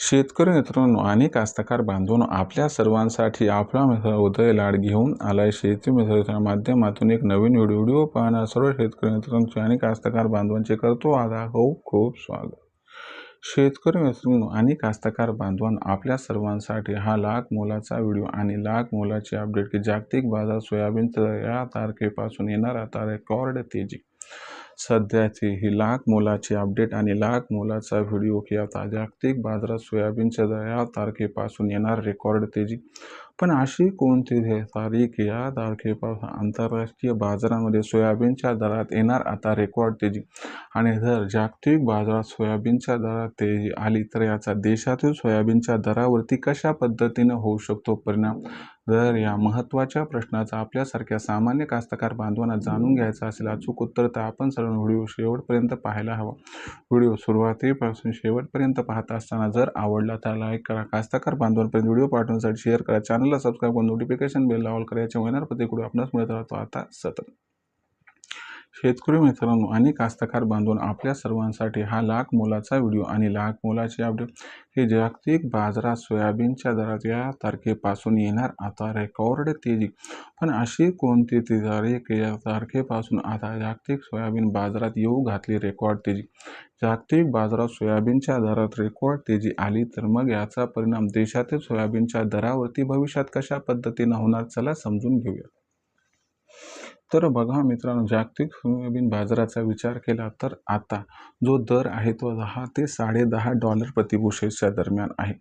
शेतकरी मित्रांनो आणि कास्तकार बांधून आपल्या सर्वांसाठी आपला मित्र उदय लाड घेऊन आलाय शेती मित्राच्या माध्यमातून एक नवीन व्हिडिओ पाहणार. सर्व शेतकरी मित्रांचे आणि कास्तकार बांधवांचे करतो आधा खूप हो, खूप स्वागत. शेतकरी मित्रांनो आणि कास्तकार बांधवांनो आपल्या सर्वांसाठी हा लाख मोलाचा व्हिडिओ आणि लाख मोलाची अपडेट की जागतिक बाजार सोयाबीनचा या तारखेपासून येणार आता रेकॉर्ड तेजी. सध्याची ही लाख मोलाची अपडेट आणि लाख मोलाचा व्हिडिओ की आता जागतिक बाजारात सोयाबीनच्या या तारखेपासून येणार रेकॉर्ड तेजी. पण अशी कोणती तारीख या तारखेपासून आंतरराष्ट्रीय बाजारामध्ये सोयाबीनच्या दरात येणार आता रेकॉर्ड तेजी? आणि जर जागतिक बाजारात सोयाबीनच्या दरात तेजी आली तर याचा देशातील सोयाबीनच्या दरावरती कशा पद्धतीने होऊ शकतो परिणाम? जर या महत्त्वाच्या प्रश्नाचा आपल्यासारख्या सामान्य कास्तकार बांधवांना जाणून घ्यायचा असेल अचूक उत्तर तर आपण सर्व व्हिडिओ शेवटपर्यंत पाहायला हवा. व्हिडिओ सुरुवातीपासून शेवटपर्यंत पाहत असताना जर आवडला तर लाईक करा. कास्तकार बांधवांपर्यंत व्हिडिओ पाठवण्यासाठी शेअर करा. चॅनलला सबस्क्राईब करून नोटिफिकेशन बेल ऑल करा. याच्या होणार आपणास मिळत राहतो आता सतत. शेतकरी मित्रांनो आणि कास्तकार बांधून आपल्या सर्वांसाठी हा लाख मोलाचा व्हिडिओ आणि लाख मोलाची अपडेट. हे जागतिक बाजारात सोयाबीनच्या दरात या तारखेपासून येणार. आता रेकॉर्ड तेजी. पण अशी कोणती ती तारीख या तारखेपासून आता जागतिक सोयाबीन बाजारात येऊ घातली रेकॉर्ड तेजी? जागतिक बाजारात सोयाबीनच्या दरात रेकॉर्ड तेजी आली तर मग याचा परिणाम देशातील सोयाबीनच्या दरावरती भविष्यात कशा पद्धतीनं होणार चला समजून घेऊया तर बघा मित्रांनो जागतिक सोयाबीन बाजाराचा विचार केला तर आता जो दर आहे तो दहा ते साडे दहा डॉलर प्रतिबुशेसच्या दरम्यान आहे.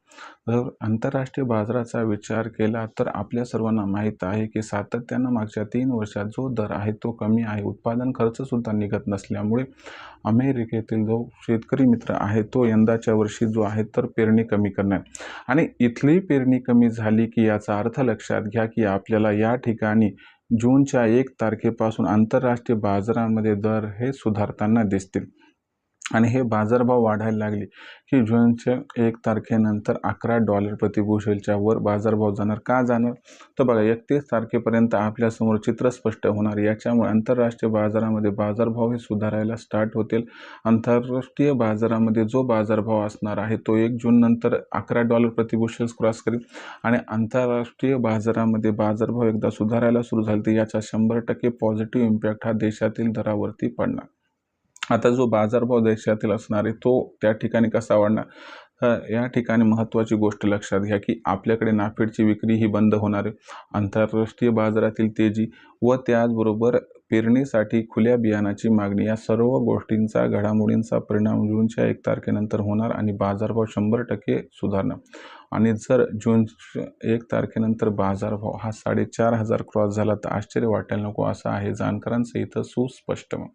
जर आंतरराष्ट्रीय बाजाराचा विचार केला तर आपल्या सर्वांना माहीत आहे की सातत्यानं मागच्या तीन वर्षात जो दर आहे तो कमी आहे. उत्पादन खर्चसुद्धा निघत नसल्यामुळे अमेरिकेतील जो शेतकरी मित्र आहे तो यंदाच्या वर्षी जो आहे तर पेरणी कमी करणार. आणि इथली पेरणी कमी झाली की याचा अर्थ लक्षात घ्या की आपल्याला या ठिकाणी जूनच्या एक तारखेपासून आंतरराष्ट्रीय बाजारामध्ये दर हे सुधारताना दिसतील. आणि हे बाजारभाव वाढायला लागले की जूनच्या एक तारखेनंतर अकरा डॉलर प्रतिभूषेलच्या वर बाजारभाव जाणार. का जाणार? तर बघा एकतीस तारखेपर्यंत आपल्यासमोर चित्र स्पष्ट होणार. याच्यामुळे आंतरराष्ट्रीय बाजारामध्ये बाजारभाव हे सुधारायला स्टार्ट होतील. आंतरराष्ट्रीय बाजारामध्ये जो बाजारभाव असणार आहे तो एक जून नंतर अकरा डॉलर प्रतिभूषेल्स क्रॉस करेल आणि आंतरराष्ट्रीय बाजारामध्ये बाजारभाव एकदा सुधारायला सुरू झाले तर याचा शंभर टक्के पॉझिटिव्ह इम्पॅक्ट हा देशातील दरावरती पडणार. आता जो बाजारभाव देशातील असणार आहे तो त्या ठिकाणी कसा वाढणार? या ठिकाणी महत्त्वाची गोष्ट लक्षात घ्या की आपल्याकडे नाफेडची विक्री ही बंद होणार आहे. आंतरराष्ट्रीय बाजारातील तेजी व त्याचबरोबर पेरणीसाठी खुल्या बियाणाची मागणी या सर्व गोष्टींचा घडामोडींचा परिणाम जूनच्या एक तारखेनंतर होणार आणि बाजारभाव शंभर टक्के सुधारणार. आणि जर जून एक तारखेनंतर बाजारभाव हा साडेचार हजार क्रॉस झाला तर आश्चर्य वाटायला नको असं आहे. जाणकारांचं इथं सुस्पष्ट मग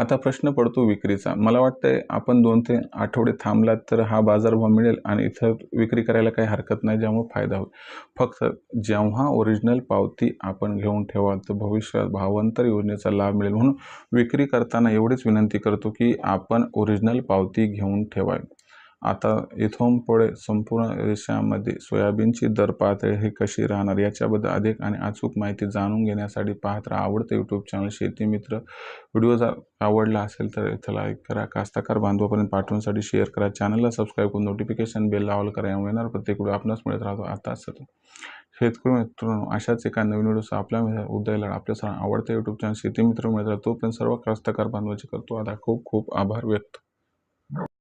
आता प्रश्न पडतो विक्रीचा. मला वाटतंय आपण दोन ते आठवडे थांबलात तर हा बाजारभाव मिळेल आणि इथं विक्री करायला काही हरकत नाही ज्यामुळे फायदा होईल. फक्त जेव्हा ओरिजिनल पावती आपण घेऊन ठेवाल तर भविष्यात भावांतर योजनेचा लाभ मिळेल. म्हणून विक्री करताना एवढीच विनंती करतो की आपण ओरिजिनल पावती घेऊन ठेवावी आता इथून पुढे संपूर्ण देशामध्ये सोयाबीनची दर पातळी ही कशी राहणार याच्याबद्दल अधिक आणि अचूक माहिती जाणून घेण्यासाठी पाहत राहा. आवडतं यूट्यूब चॅनल शेती मित्र. व्हिडिओ जर आवडला असेल तर इथं लाईक करा. कास्ताकार बांधवापर्यंत पाठवण्यासाठी शेअर करा. चॅनलला सबस्क्राईब करून नोटिफिकेशन बेल लावल करा. यामुळे येणार प्रत्येक व्हिडिओ आपणास मिळत राहतो. आता सतत शेतकरी मित्रांनो अशाच एका नवीन व्हिडिओचा आपल्या उदयला आपल्या सर आवडतं यूट्यूब चॅनल शेतीमित्र मिळत राहतो पण सर्व कास्तकार बांधवाचे करतो आता खूप खूप आभार व्यक्त.